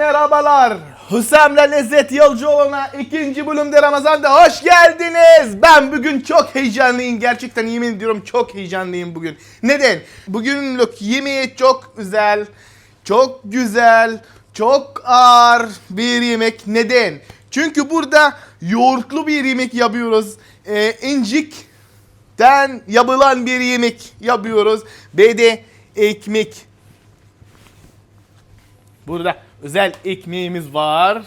Merhabalar. Hüsam'la Lezzet Yolculuğu'na ikinci bölümde Ramazan'da hoş geldiniz. Ben bugün çok heyecanlıyım. Gerçekten yemin ediyorum çok heyecanlıyım bugün. Neden? Bugünlük yemeği çok güzel, çok güzel, çok ağır bir yemek. Neden? Çünkü burada yoğurtlu bir yemek yapıyoruz. Ee, incikten yapılan bir yemek yapıyoruz. Ve de ekmek Burada özel ekmeğimiz var.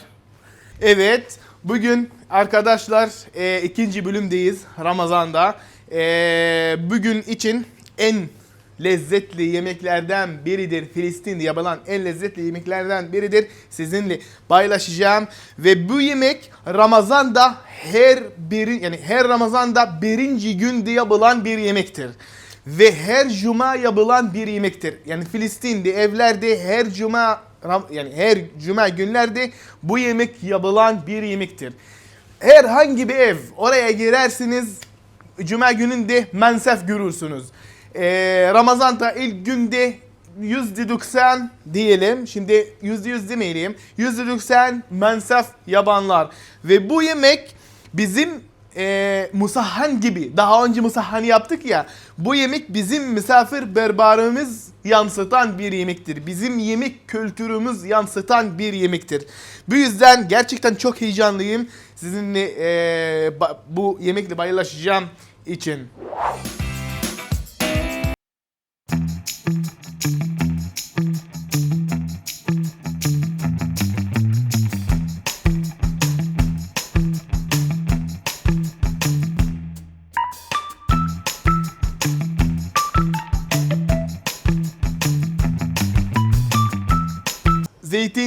Evet, bugün arkadaşlar e, ikinci bölümdeyiz Ramazan'da. E, bugün için en lezzetli yemeklerden biridir. Filistin'de yapılan en lezzetli yemeklerden biridir. Sizinle paylaşacağım ve bu yemek Ramazan'da her bir yani her Ramazan'da birinci günde yapılan bir yemektir ve her cuma yapılan bir yemektir. Yani Filistin'de evlerde her cuma yani her cuma günlerde bu yemek yapılan bir yemektir. Herhangi bir ev oraya girersiniz cuma gününde mensef görürsünüz. Ee, Ramazan'da ilk günde %90 diyelim. Şimdi %100 demeyelim. %90 mensef yabanlar. Ve bu yemek bizim e, musahhan gibi. Daha önce musahhan yaptık ya. Bu yemek bizim misafir berbarımız yansıtan bir yemektir. Bizim yemek kültürümüz yansıtan bir yemektir. Bu yüzden gerçekten çok heyecanlıyım. Sizinle e, bu yemekle paylaşacağım için.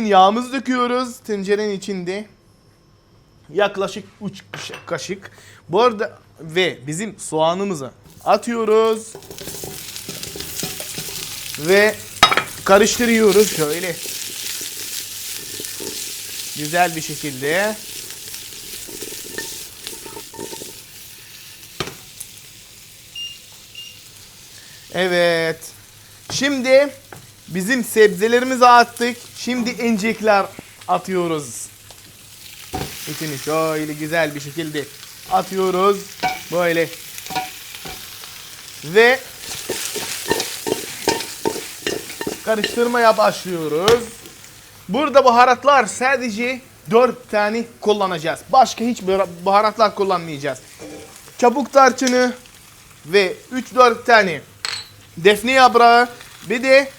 Zeytinyağımızı döküyoruz tencerenin içinde. Yaklaşık 3 kaşık. Bu arada ve bizim soğanımızı atıyoruz. Ve karıştırıyoruz şöyle. Güzel bir şekilde. Evet. Şimdi bizim sebzelerimizi attık. Şimdi incikler atıyoruz. İçini şöyle güzel bir şekilde atıyoruz. Böyle. Ve karıştırmaya başlıyoruz. Burada baharatlar sadece 4 tane kullanacağız. Başka hiç baharatlar kullanmayacağız. Çabuk tarçını ve 3-4 tane defne yaprağı bir de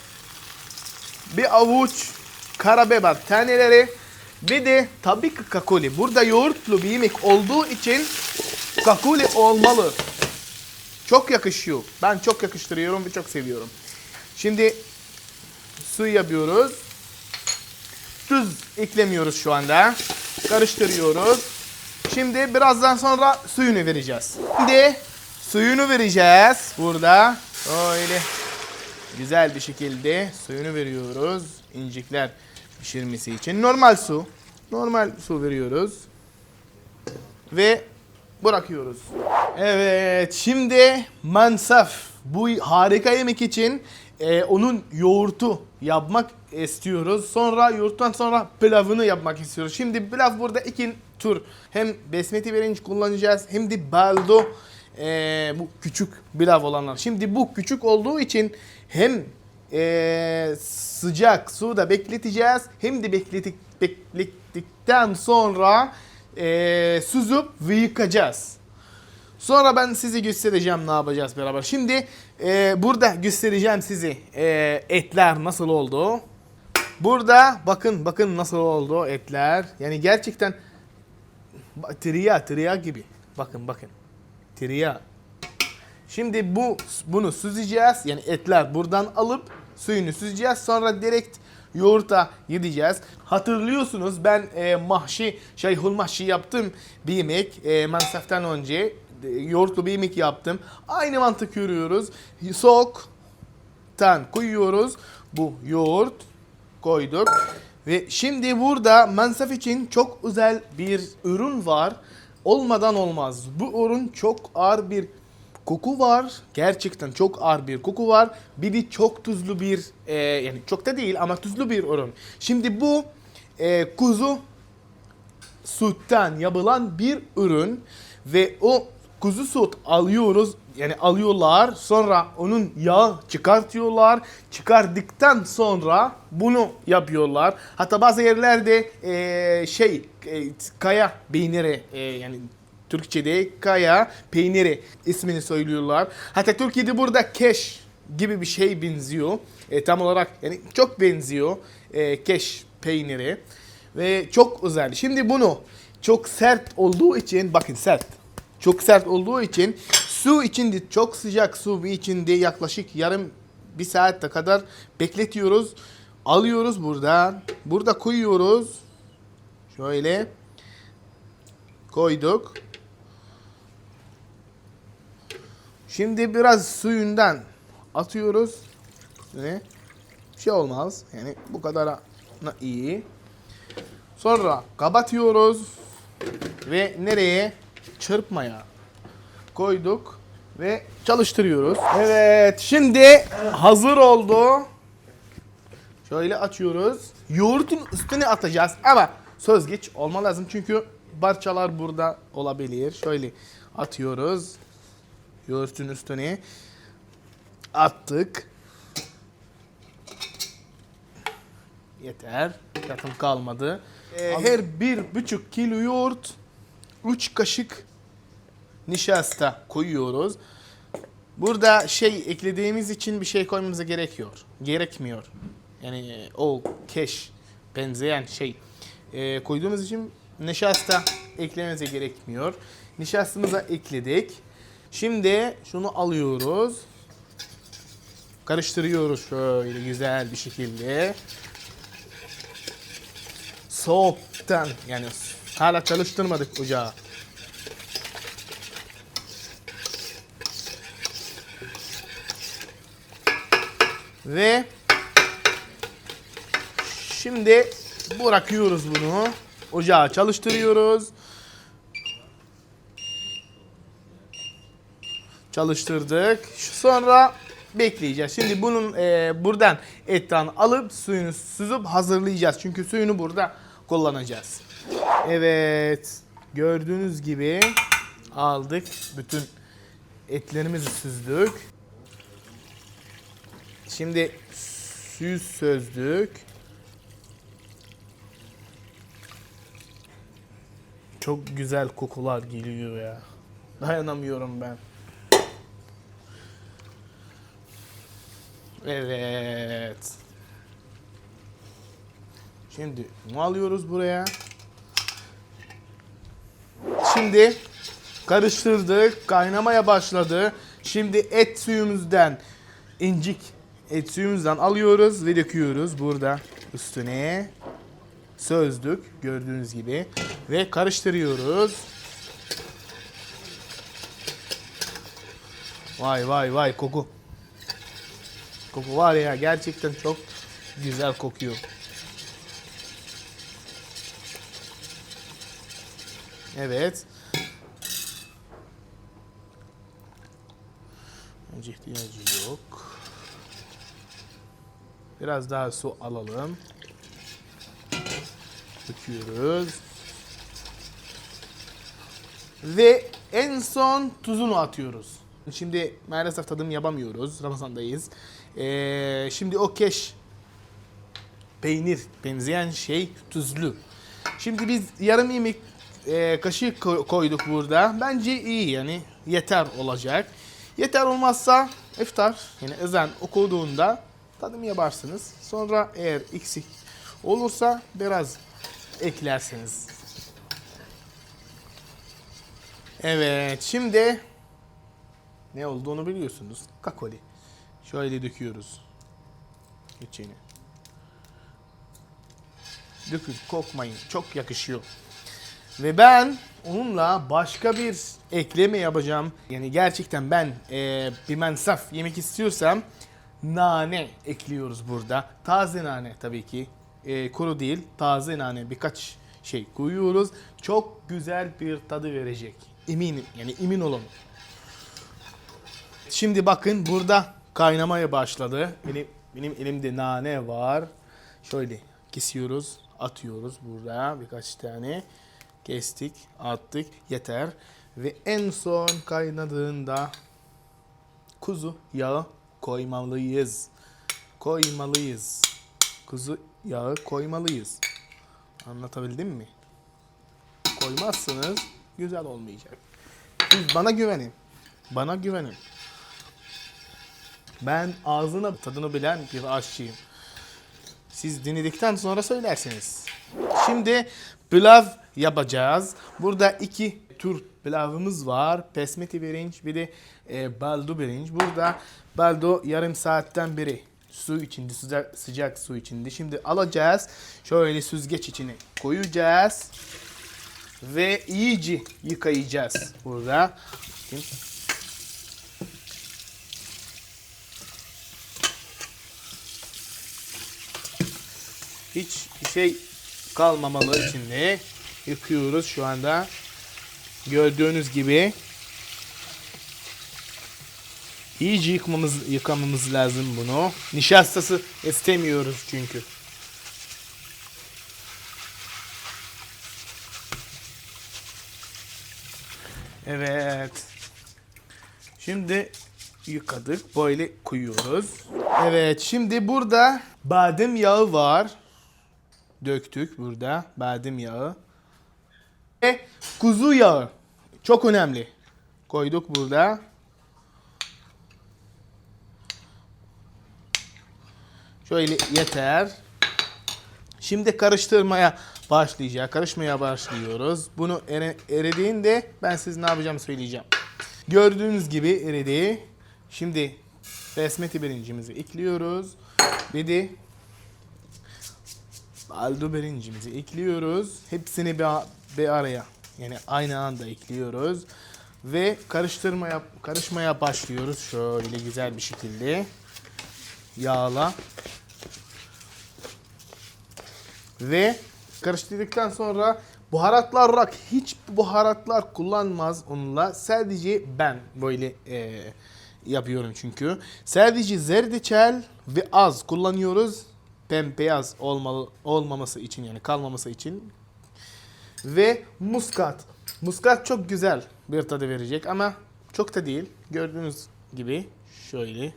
bir avuç karabiber taneleri bir de tabii ki kakuli. Burada yoğurtlu bir yemek olduğu için kakuli olmalı. Çok yakışıyor. Ben çok yakıştırıyorum ve çok seviyorum. Şimdi su yapıyoruz. Tuz eklemiyoruz şu anda. Karıştırıyoruz. Şimdi birazdan sonra suyunu vereceğiz. Şimdi suyunu vereceğiz burada. Öyle güzel bir şekilde suyunu veriyoruz. İncikler pişirmesi için. Normal su. Normal su veriyoruz. Ve bırakıyoruz. Evet şimdi mansaf. Bu harika yemek için e, onun yoğurtu yapmak istiyoruz. Sonra yoğurttan sonra pilavını yapmak istiyoruz. Şimdi pilav burada iki tür. Hem besmeti pirinç kullanacağız hem de baldo e, bu küçük pilav olanlar. Şimdi bu küçük olduğu için hem e, sıcak suda bekleteceğiz hem de bekletik, beklettikten sonra e, süzüp ve yıkacağız. Sonra ben size göstereceğim ne yapacağız beraber. Şimdi e, burada göstereceğim size e, etler nasıl oldu. Burada bakın bakın nasıl oldu etler. Yani gerçekten triya triya gibi. Bakın bakın. Triya. Şimdi bu bunu süzeceğiz. Yani etler buradan alıp suyunu süzeceğiz. Sonra direkt yoğurta gideceğiz. Hatırlıyorsunuz ben e, mahşi, şeyhul mahşi yaptım bir yemek. E, menseften önce e, yoğurtlu bir yemek yaptım. Aynı mantık görüyoruz. Soğuktan koyuyoruz. Bu yoğurt koyduk. Ve şimdi burada mensef için çok özel bir ürün var. Olmadan olmaz. Bu ürün çok ağır bir koku var. Gerçekten çok ağır bir koku var. Bir de çok tuzlu bir e, yani çok da değil ama tuzlu bir ürün. Şimdi bu e, kuzu sütten yapılan bir ürün ve o kuzu süt alıyoruz yani alıyorlar sonra onun yağı çıkartıyorlar çıkardıktan sonra bunu yapıyorlar hatta bazı yerlerde e, şey e, kaya peyniri e, yani Türkçe'de kaya peyniri ismini söylüyorlar hatta Türkiye'de burada keş gibi bir şey benziyor E, tam olarak yani çok benziyor e, keş peyniri ve çok özel. Şimdi bunu çok sert olduğu için bakın sert. Çok sert olduğu için su içinde çok sıcak su içinde yaklaşık yarım bir saatte kadar bekletiyoruz. Alıyoruz buradan. Burada koyuyoruz. Şöyle koyduk. Şimdi biraz suyundan atıyoruz. Ve bir şey olmaz. Yani bu kadar iyi. Sonra kapatıyoruz ve nereye? Çırpmaya koyduk ve çalıştırıyoruz. Evet, şimdi hazır oldu. Şöyle açıyoruz. Yoğurtun üstüne atacağız ama söz geç olma lazım çünkü parçalar burada olabilir. Şöyle atıyoruz. Yoğurtun üstüne attık. Yeter. Zaten kalmadı. Ee, her bir buçuk kilo yoğurt, üç kaşık nişasta koyuyoruz. Burada şey eklediğimiz için bir şey koymamıza gerekiyor. Gerekmiyor. Yani e, o keş benzeyen şey e, koyduğumuz için nişasta eklememize gerekmiyor. Nişastamıza ekledik. Şimdi şunu alıyoruz. Karıştırıyoruz şöyle güzel bir şekilde soğuktan yani hala çalıştırmadık ocağı. Ve şimdi bırakıyoruz bunu. Ocağı çalıştırıyoruz. Çalıştırdık. Sonra bekleyeceğiz. Şimdi bunun e, buradan etten alıp suyunu süzüp hazırlayacağız. Çünkü suyunu burada kullanacağız. Evet. Gördüğünüz gibi aldık. Bütün etlerimizi süzdük. Şimdi suyu sözdük. Çok güzel kokular geliyor ya. Dayanamıyorum ben. Evet. Şimdi bunu alıyoruz buraya. Şimdi karıştırdık. Kaynamaya başladı. Şimdi et suyumuzdan incik et suyumuzdan alıyoruz ve döküyoruz burada üstüne. Sözdük gördüğünüz gibi ve karıştırıyoruz. Vay vay vay koku. Koku var ya gerçekten çok güzel kokuyor. Evet. Bence ihtiyacı yok. Biraz daha su alalım. Döküyoruz. Ve en son tuzunu atıyoruz. Şimdi maalesef tadım yapamıyoruz. Ramazandayız. Ee, şimdi o keş peynir benzeyen şey tuzlu. Şimdi biz yarım yemek e, kaşık ko- koyduk burada. Bence iyi yani yeter olacak. Yeter olmazsa iftar yani ezan okuduğunda tadım yaparsınız. Sonra eğer eksik olursa biraz eklersiniz. Evet şimdi ne olduğunu biliyorsunuz. Kakoli. Şöyle döküyoruz. İçine. Dökün, kokmayın. Çok yakışıyor. Ve ben onunla başka bir ekleme yapacağım. Yani gerçekten ben e, bir mensaf yemek istiyorsam nane ekliyoruz burada. Taze nane tabii ki. E, kuru değil, taze nane birkaç şey koyuyoruz. Çok güzel bir tadı verecek. Eminim yani emin olun. Şimdi bakın burada kaynamaya başladı. Benim benim elimde nane var. Şöyle kesiyoruz, atıyoruz burada birkaç tane. Kestik, attık. Yeter. Ve en son kaynadığında kuzu yağı koymalıyız. Koymalıyız. Kuzu yağı koymalıyız. Anlatabildim mi? Koymazsanız güzel olmayacak. Siz bana güvenin. Bana güvenin. Ben ağzına tadını bilen bir aşçıyım. Siz dinledikten sonra söylersiniz. Şimdi pilav yapacağız. Burada iki tür pilavımız var. Pesmeti pirinç bir de e, baldo pirinç. Burada baldo yarım saatten beri su içinde sıcak, sıcak su içinde. Şimdi alacağız. Şöyle süzgeç içine koyacağız. Ve iyice yıkayacağız burada. Bakın. Hiç şey kalmamalı içinde. Yıkıyoruz şu anda. Gördüğünüz gibi. İyice yıkmamız, yıkamamız lazım bunu. Nişastası istemiyoruz çünkü. Evet. Şimdi yıkadık. Böyle koyuyoruz. Evet. Şimdi burada badem yağı var. Döktük burada badem yağı. Ve kuzu yağı. Çok önemli. Koyduk burada. Şöyle yeter. Şimdi karıştırmaya başlayacak. Karışmaya başlıyoruz. Bunu eridiğinde ben size ne yapacağımı söyleyeceğim. Gördüğünüz gibi eridi. Şimdi besmeti birincimizi ekliyoruz. Bir de baldo birincimizi ekliyoruz. Hepsini bir, bir araya yani aynı anda ekliyoruz. Ve karıştırmaya karışmaya başlıyoruz şöyle güzel bir şekilde. Yağla. Ve karıştırdıktan sonra baharatlar olarak hiç baharatlar kullanmaz onunla. Sadece ben böyle e, yapıyorum çünkü. Sadece zerdeçal ve az kullanıyoruz. Bembeyaz olmalı, olmaması için yani kalmaması için. Ve muskat. Muskat çok güzel bir tadı verecek ama çok da değil. Gördüğünüz gibi şöyle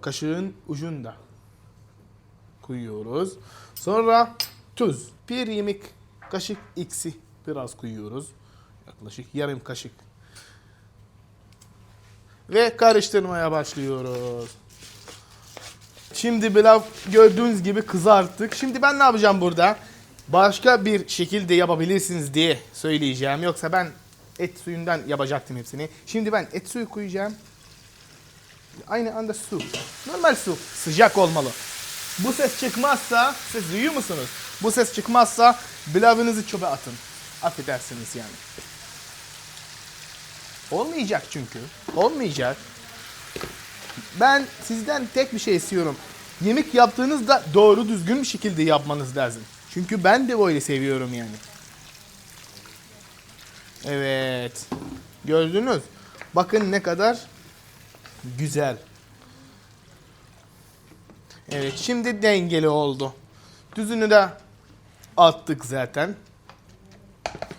kaşığın ucunda koyuyoruz. Sonra tuz. Bir yemek kaşık eksi biraz koyuyoruz. Yaklaşık yarım kaşık. Ve karıştırmaya başlıyoruz. Şimdi pilav gördüğünüz gibi kızarttık. Şimdi ben ne yapacağım burada? Başka bir şekilde yapabilirsiniz diye söyleyeceğim. Yoksa ben et suyundan yapacaktım hepsini. Şimdi ben et suyu koyacağım. Aynı anda su. Normal su. Sıcak olmalı. Bu ses çıkmazsa siz duyuyor musunuz? Bu ses çıkmazsa pilavınızı çöpe atın. Affedersiniz yani. Olmayacak çünkü. Olmayacak. Ben sizden tek bir şey istiyorum. Yemek yaptığınızda doğru düzgün bir şekilde yapmanız lazım. Çünkü ben de böyle seviyorum yani. Evet. Gördünüz. Bakın ne kadar güzel. Evet şimdi dengeli oldu. Düzünü de attık zaten.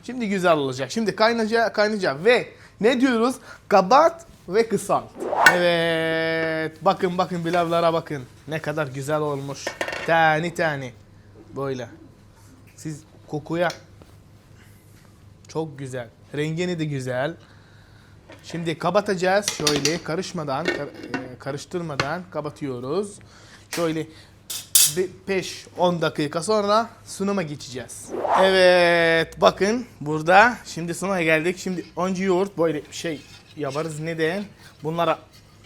Şimdi güzel olacak. Şimdi kaynayacak, kaynayacak ve ne diyoruz? Kabat ve kısalt. Evet. Bakın bakın pilavlara bakın. Ne kadar güzel olmuş. Tane tane. Böyle. Siz kokuya çok güzel. Rengini de güzel. Şimdi kapatacağız. Şöyle karışmadan, kar- e, karıştırmadan kapatıyoruz. Şöyle 5-10 dakika sonra sunuma geçeceğiz. Evet bakın burada şimdi sunuma geldik. Şimdi önce yoğurt böyle şey yaparız. Neden? Bunları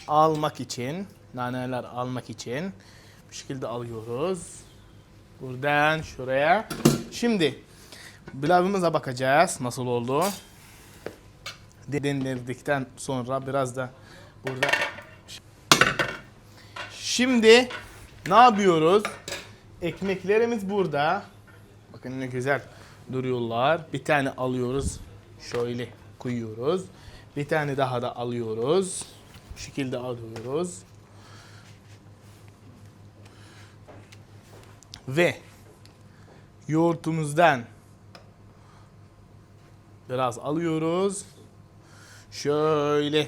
almak için, naneler almak için bu şekilde alıyoruz. Buradan şuraya. Şimdi pilavımıza bakacağız nasıl oldu. Dinlerdikten sonra biraz da burada Şimdi ne yapıyoruz? Ekmeklerimiz burada. Bakın ne güzel duruyorlar. Bir tane alıyoruz. Şöyle koyuyoruz. Bir tane daha da alıyoruz. şekilde alıyoruz. Ve yoğurtumuzdan biraz alıyoruz. Şöyle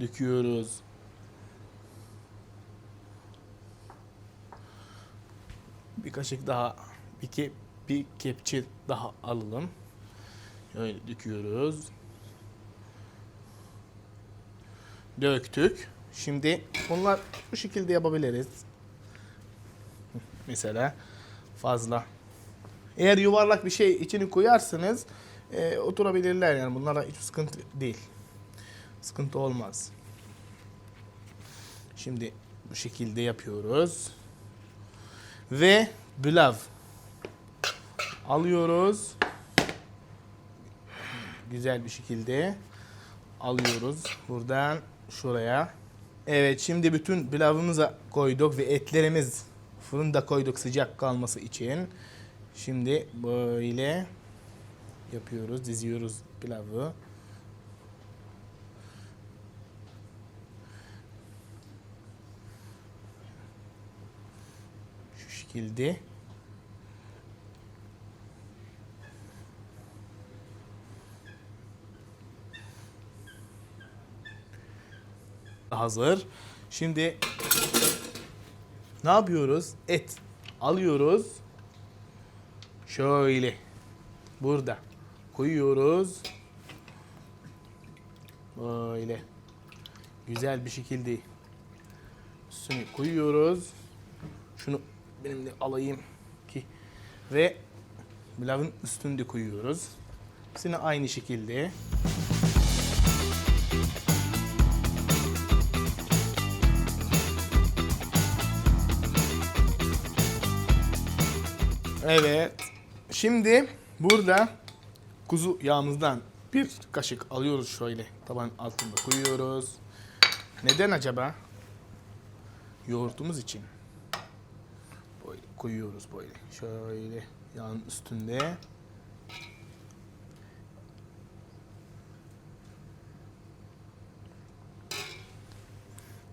döküyoruz. Bir kaşık daha, bir, ke, bir kepçe daha alalım. Şöyle döküyoruz. Döktük. Şimdi bunlar bu şekilde yapabiliriz. Mesela fazla. Eğer yuvarlak bir şey içini koyarsanız e, oturabilirler yani bunlara hiç sıkıntı değil. Sıkıntı olmaz. Şimdi bu şekilde yapıyoruz. Ve pilav alıyoruz. Güzel bir şekilde alıyoruz buradan şuraya. Evet şimdi bütün pilavımıza koyduk ve etlerimiz fırında koyduk sıcak kalması için. Şimdi böyle yapıyoruz, diziyoruz pilavı. Şu şekilde. Hazır. Şimdi ne yapıyoruz? Et alıyoruz. Şöyle burada koyuyoruz. Böyle güzel bir şekilde üstüne koyuyoruz. Şunu benim de alayım ki ve pilavın üstünde koyuyoruz. Hepsini aynı şekilde. Evet. Şimdi burada kuzu yağımızdan bir kaşık alıyoruz şöyle taban altında koyuyoruz. Neden acaba? Yoğurtumuz için. Böyle koyuyoruz böyle. Şöyle yağın üstünde.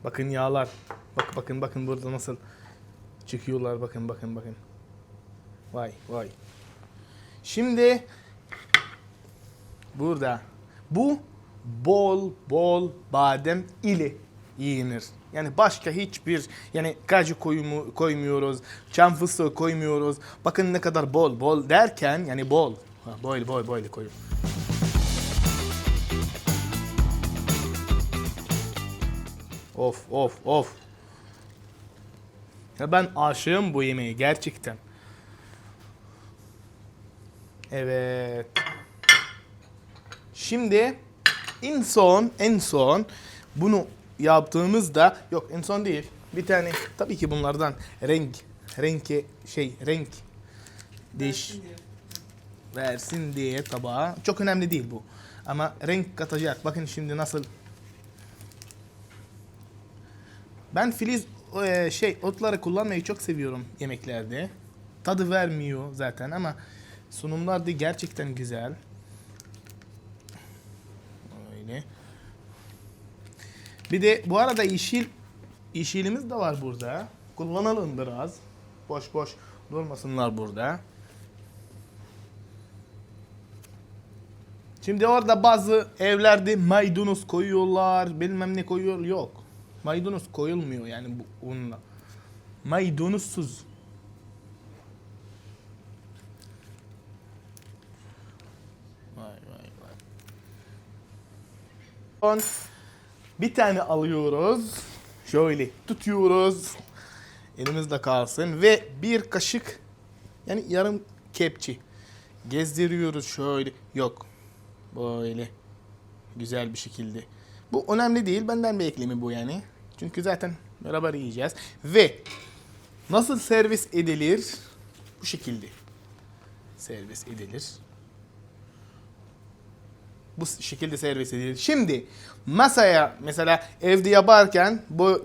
Bakın yağlar. Bak bakın bakın burada nasıl çıkıyorlar bakın bakın bakın. Vay vay. Şimdi burada bu bol bol badem ile yenir. Yani başka hiçbir yani kaju koymu, koymuyoruz, çam fıstığı koymuyoruz. Bakın ne kadar bol bol derken yani bol. Ha, böyle böyle böyle koyuyorum. Of of of. Ya ben aşığım bu yemeğe gerçekten. Evet. Şimdi en son en son bunu yaptığımızda yok en son değil. Bir tane tabii ki bunlardan renk renk şey renk diş versin diye tabağa. Çok önemli değil bu. Ama renk katacak. Bakın şimdi nasıl ben filiz e, şey otları kullanmayı çok seviyorum yemeklerde. Tadı vermiyor zaten ama sunumlar da gerçekten güzel. Öyle. Bir de bu arada yeşil yeşilimiz de var burada. Kullanalım biraz. Boş boş durmasınlar burada. Şimdi orada bazı evlerde maydanoz koyuyorlar, bilmem ne koyuyor. Yok. Maydanoz koyulmuyor yani bu unla. Maydanozsuz. Vay vay vay. Son bir tane alıyoruz. Şöyle tutuyoruz. Elimizde kalsın ve bir kaşık yani yarım kepçe gezdiriyoruz şöyle. Yok. Böyle güzel bir şekilde. Bu önemli değil. Benden bir eklemi bu yani. Çünkü zaten beraber yiyeceğiz. Ve nasıl servis edilir? Bu şekilde servis edilir. Bu şekilde servis edilir. Şimdi masaya mesela evde yaparken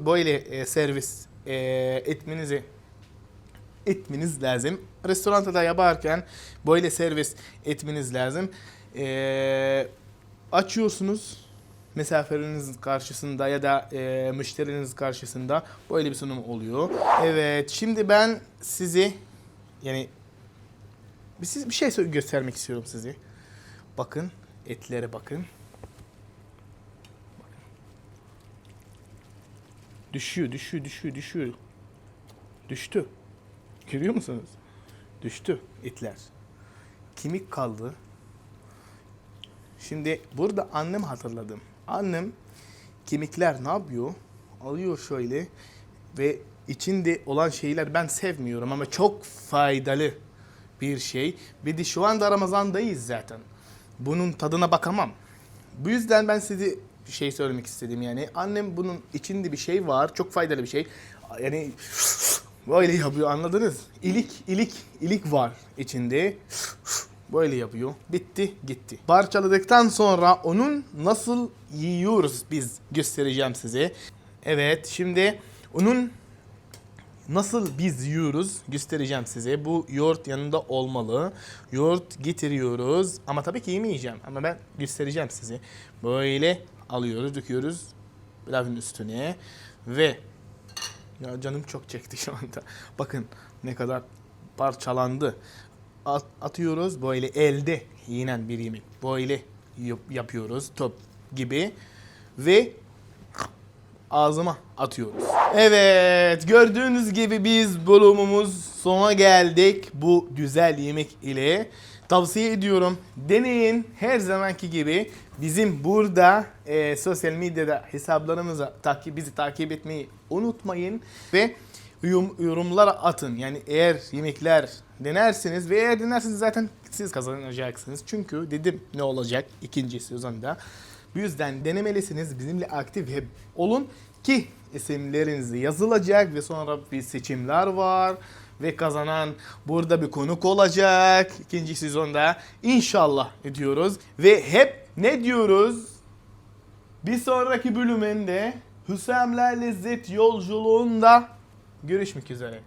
böyle e, servis e, etmenizi etmeniz lazım. Restoranda da yaparken böyle servis etmeniz lazım. E, açıyorsunuz misafiriniz karşısında ya da e, müşteriniz karşısında böyle bir sunum oluyor. Evet şimdi ben sizi yani bir, siz- bir şey göstermek istiyorum size. Bakın etlere bakın. Düşüyor, düşüyor, düşüyor, düşüyor. Düştü. Görüyor musunuz? Düştü etler. Kemik kaldı. Şimdi burada annem hatırladım. Annem kemikler ne yapıyor? Alıyor şöyle ve içinde olan şeyler ben sevmiyorum ama çok faydalı bir şey. Bir de şu anda Ramazan'dayız zaten. Bunun tadına bakamam. Bu yüzden ben size bir şey söylemek istedim yani. Annem bunun içinde bir şey var. Çok faydalı bir şey. Yani böyle yapıyor anladınız? İlik, ilik, ilik var içinde. Böyle yapıyor. Bitti, gitti. Parçaladıktan sonra onun nasıl yiyoruz biz göstereceğim size. Evet, şimdi onun nasıl biz yiyoruz göstereceğim size. Bu yoğurt yanında olmalı. Yoğurt getiriyoruz ama tabii ki yemeyeceğim ama ben göstereceğim size. Böyle alıyoruz, döküyoruz pilavın üstüne ve ya canım çok çekti şu anda. Bakın ne kadar parçalandı. At- atıyoruz böyle elde yenen bir yemek. Böyle yap- yapıyoruz top gibi ve ağzıma atıyoruz. Evet gördüğünüz gibi biz bölümümüz sona geldik bu güzel yemek ile. Tavsiye ediyorum deneyin her zamanki gibi bizim burada e, sosyal medyada hesaplarımıza takip bizi takip etmeyi unutmayın ve yorum, yorumlara atın. Yani eğer yemekler denersiniz ve eğer denerseniz zaten siz kazanacaksınız. Çünkü dedim ne olacak ikinci sezonda. Bu yüzden denemelisiniz. Bizimle aktif hep olun ki isimleriniz yazılacak ve sonra bir seçimler var ve kazanan burada bir konuk olacak ikinci sezonda inşallah diyoruz ve hep ne diyoruz? Bir sonraki bölümünde Hüsam'la lezzet yolculuğunda görüşmek üzere.